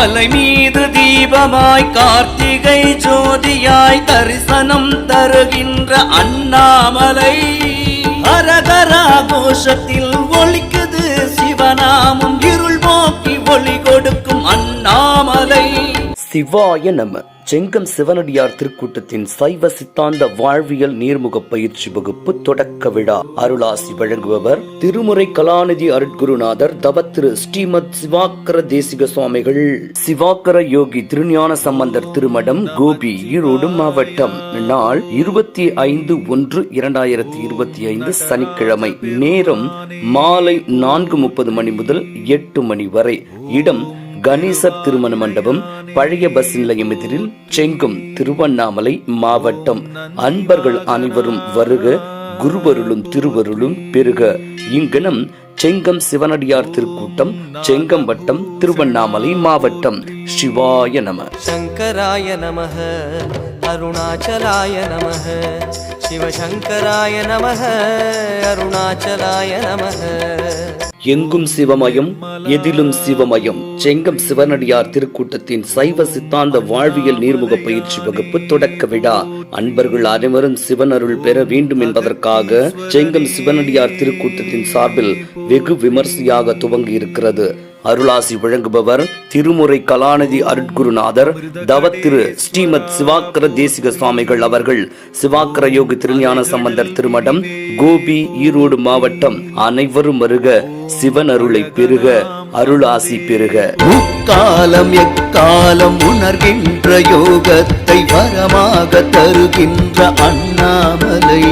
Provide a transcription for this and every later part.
மலை மீது தீபமாய் கார்த்திகை ஜோதியாய் தரிசனம் தருகின்ற அண்ணாமலை. அரகராகோஷத்தில் சிவாய நம. செங்கம் சிவனடியார் திருக்கூட்டத்தின் சைவ சித்தாந்த வாழ்வியல் நீர்முக பயிற்சி வகுப்பு தொடக்க விழா. அருளாசி வழங்குபவர் திருமுறை கலாநிதி அருட்குருநாதர் தவத்திரு ஸ்ரீமத் சிவாக்கர தேசிக சுவாமிகள். சிவாக்கர யோகி திருஞான சம்பந்தர் திருமடம் கோபி ஈரோடு மாவட்டம். நாள் இருபத்தி ஐந்து ஒன்று இரண்டாயிரத்தி இருபத்தி ஐந்து சனிக்கிழமை நேரம் மாலை நான்கு முப்பது மணி முதல் எட்டு மணி வரை. இடம் கணேசர் திருமண மண்டபம் பழைய பஸ் நிலையம் எதிரில் செங்கும் திருவண்ணாமலை மாவட்டம். அன்பர்கள் அனைவரும் வருக குருவருளும் திருவருளும் பெருக. இங்கனம் செங்கம் சிவனடியார் திருக்கூட்டம் செங்கம் வட்டம் திருவண்ணாமலை மாவட்டம். சிவாய நம. சங்கராய நமக. அருணாச்சலாய நமக. சிவசங்கராய நமக. அருணாச்சலாய நமக. எங்கும் சிவமயம் எதிலும் சிவமயம். செங்கம் சிவனடியார் திருக்கூட்டத்தின் சைவ சித்தாந்த வாழ்வியல் நீர்முக பயிற்சி வகுப்பு தொடக்க விழா. அன்பர்கள் அனைவரும் சிவன் அருள் பெற வேண்டும் என்பதற்காக செங்கம் சிவனடியார் திருக்கூட்டத்தின் சார்பில் வெகு விமர்சையாக துவங்கி இருக்கிறது அருளாசி வழங்குபவர் திருமுறை கலாநிதி அருட்குருநாதர் தவத்திரு ஸ்ரீமத் சிவாக்கர தேசிக சுவாமிகள் அவர்கள் சிவாக்கர யோகி திருஞான சம்பந்தர் திருமடம் கோபி ஈரோடு மாவட்டம் அனைவரும் வருக சிவன் அருளை பெருக அருளாசி பெருக. முக்காலம் எக்காலம் உணர்கின்ற யோகத்தை வரமாக தருகின்ற அண்ணாமலை.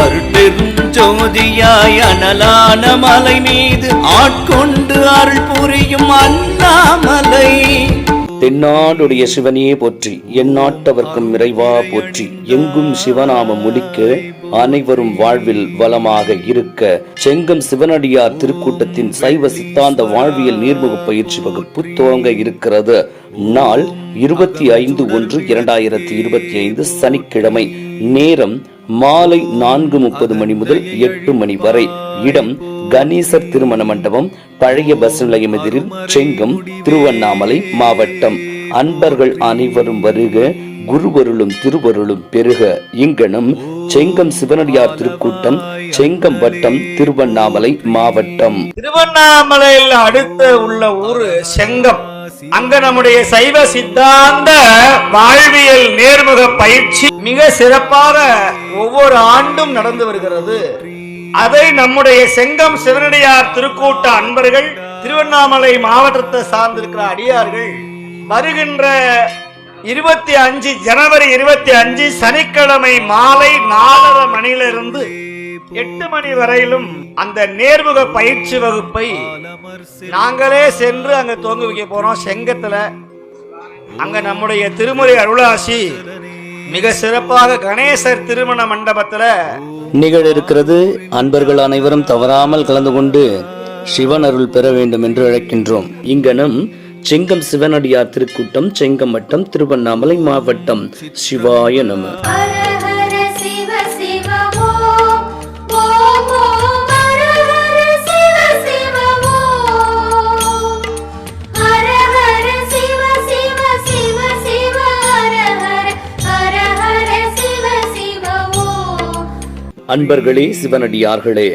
அருட்பெரும் ஜோதியாய் அனலான மலை மீது ஆட்கொண்டு அருள் புரியும் அண்ணாமலை. தென்னாடுடைய சிவனையே போற்றி எந்நாட்டவர்க்கும் இறைவா போற்றி எங்கும் சிவநாமம் முடிக்க அனைவரும் வாழ்வில் வளமாக இருக்க செங்கம் சிவனடியார் திருக்கூட்டத்தின் சைவ சித்தாந்த வாழ்வியல் நீர்முக பயிற்சி வகுப்பு துவங்க இருக்கிறது. நாள் இருபத்தி ஐந்து ஒன்று இரண்டாயிரத்தி இருபத்தி ஐந்து சனிக்கிழமை நேரம் மாலை நான்கு முப்பது மணி முதல் எட்டு மணி வரை. இடம் கணேசர் திருமண மண்டபம் பழைய பஸ் நிலையம் எதிரில் செங்கம் திருவண்ணாமலை மாவட்டம். அன்பர்கள் அனைவரும் வருக குருவருளும் திருவருளும் பெருக. இங்கனம் செங்கம் சிவனடியார் திருக்கூட்டம் செங்கம் வட்டம் திருவண்ணாமலை மாவட்டம். திருவண்ணாமலையில் அடுத்து உள்ள ஊரு செங்கம். அங்க நம்முடைய சைவ சித்தாந்த வாழ்வியல் நேர்முக பயிற்சி மிக சிறப்பாக ஒவ்வொரு ஆண்டும் நடந்து வருகிறது. அதை நம்முடைய செங்கம் சிவனடியார் திருக்கூட்ட அன்பர்கள் திருவண்ணாமலை மாவட்டத்தை சார்ந்திருக்கிற அடியார்கள் வருகின்ற இருபத்தி அஞ்சு ஜனவரி இருபத்தி அஞ்சு சனிக்கிழமை மாலை நாலரை மணியிலிருந்து எட்டு மணி வரையிலும் அந்த நேர்முக பயிற்சி வகுப்பை நாங்களே சென்று அங்க துவங்கி வைக்க போறோம். செங்கத்துல அங்க நம்முடைய திருமுறை அருளாசி மிக சிறப்பாக கணேசர் திருமண மண்டபத்துல நிகழ இருக்கிறது. அன்பர்கள் அனைவரும் தவறாமல் கலந்து கொண்டு சிவன் அருள் பெற வேண்டும் என்று அழைக்கின்றோம். இங்கனம் செங்கம் சிவனடியார் திருக்கூட்டம் செங்கம் வட்டம் திருவண்ணாமலை மாவட்டம் சிவாய நம. அன்பர்களே சிவனடியார்களே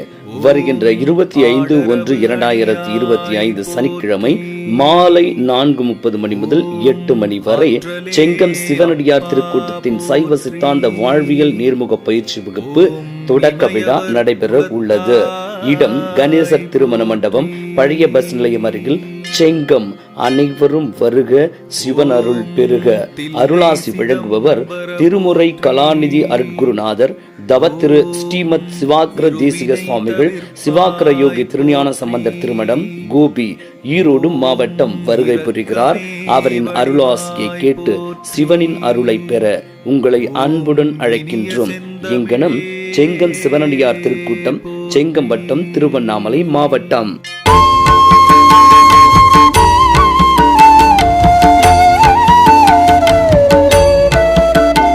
வருகின்ற இருபத்தி ஐந்து ஒன்று இரண்டாயிரத்தி இருபத்தி ஐந்து சனிக்கிழமை மாலை நான்கு முப்பது மணி முதல் எட்டு மணி வரை செங்கம் சிவனடியார் திருக்கூட்டத்தின் சைவ சித்தாந்த வாழ்வியல் நேர்முக பயிற்சி வகுப்பு தொடக்க விழா நடைபெற உள்ளது. இடம் கணேசர் திருமண மண்டபம் பழைய பஸ் நிலையம் அருகில் செங்கம். அனைவரும் வருக சிவன் அருள் பெருக. அருளாசி வழங்குபவர் திருமுறை கலாநிதி அருட்குருநாதர் தவத்திரு ஸ்ரீமத் சிவாக்கர தேசிக சுவாமிகள் சிவாக்கர யோகி திருஞான சம்பந்தர் திருமடம் கோபி. ஈரோடு மாவட்டம் வருகை புரிகிறார். அவரின் அருளாசியை கேட்டு சிவனின் அருளை பெற உங்களை அன்புடன் அழைக்கின்றோம். இங்கனம் செங்கம் சிவனடியார் திருக்கூட்டம் செங்கம்பட்டம் திருவண்ணாமலை மாவட்டம்.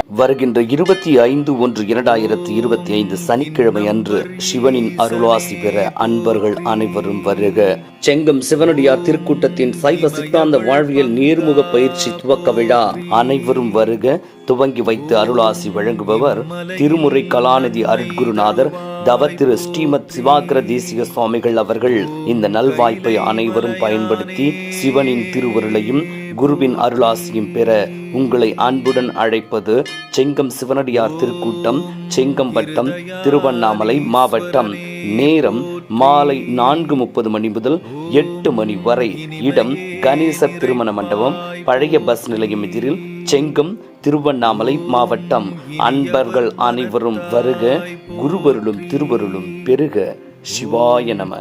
வருகின்ற இருபத்தி ஐந்து ஒன்று இரண்டாயிரத்தி இருபத்தி ஐந்து சனிக்கிழமை அன்று சிவனின் அருளாசி பெற அன்பர்கள் அனைவரும் வருக. செங்கம் சிவனடியார் திருக்கூட்டத்தின் சைவ சித்தாந்த வாழ்வியல் நேர்முக பயிற்சி துவக்க விழா. அனைவரும் வருக. துவங்கி வைத்து அருளாசி வழங்குபவர் திருமுறை கலாநிதி அருட்குருநாதர் தவ திரு ஸ்ரீமத் சிவாகர தேசிக சுவாமிகள் அவர்கள் இந்த நல்வாய்ப்பை அனைவரும் பயன்படுத்தி சிவனின் திருவருளையும் குருவின் அருளாசியும் பெற உங்களை அன்புடன் அழைப்பது செங்கம் சிவனடியார் திருக்கூட்டம் செங்கம் வட்டம் திருவண்ணாமலை மாவட்டம். நேரம் மாலை நான்கு முப்பது மணி முதல் எட்டு மணி வரை. இடம் கணேச திருமண மண்டபம் பழைய பஸ் நிலையம் எதிரில் செங்கம் திருவண்ணாமலை மாவட்டம். அன்பர்கள் அனைவரும் வருக குருவருளும் திருவருளும் பெருக. சிவாய நம.